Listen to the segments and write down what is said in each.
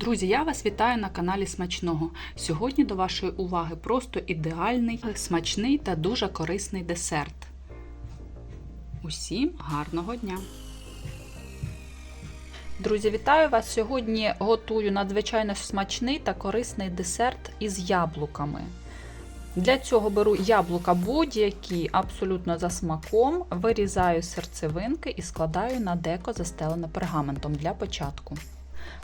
Друзі, я вас вітаю на каналі Смачного. Сьогодні до вашої уваги просто ідеальний, смачний та дуже корисний десерт. Усім гарного дня! Друзі, вітаю вас! Сьогодні готую надзвичайно смачний та корисний десерт із яблуками. Для цього беру яблука будь-які, абсолютно за смаком, вирізаю серцевинки і складаю на деко застелене пергаментом для початку.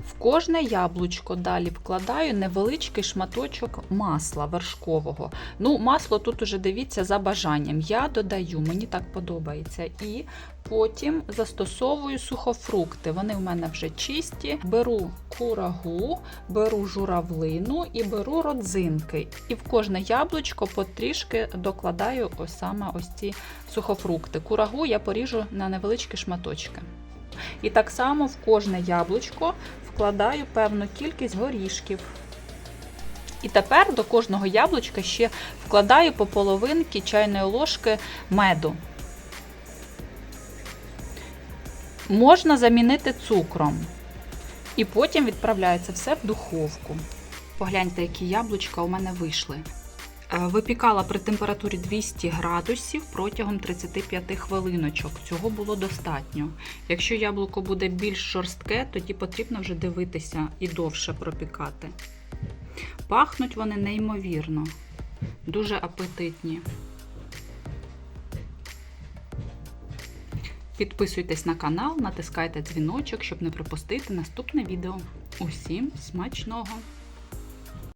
В кожне яблучко далі вкладаю невеличкий шматочок масла вершкового. Ну, масло тут уже дивіться за бажанням. Я додаю, мені так подобається. І потім застосовую сухофрукти. Вони в мене вже чисті. Беру курагу, беру журавлину і беру родзинки. І в кожне яблучко потрішки докладаю ось саме ось ці сухофрукти. Курагу я поріжу на невеличкі шматочки. І так само в кожне яблучко вкладаю певну кількість горішків. І тепер до кожного яблучка ще вкладаю по половинки чайної ложки меду. Можна замінити цукром. І потім відправляється все в духовку. Погляньте, які яблучка у мене вийшли. Випікала при температурі 200 градусів протягом 35 хвилиночок. Цього було достатньо. Якщо яблуко буде більш жорстке, тоді потрібно вже дивитися і довше пропікати. Пахнуть вони неймовірно, дуже апетитні. Підписуйтесь на канал, натискайте дзвіночок, щоб не пропустити наступне відео. Усім смачного!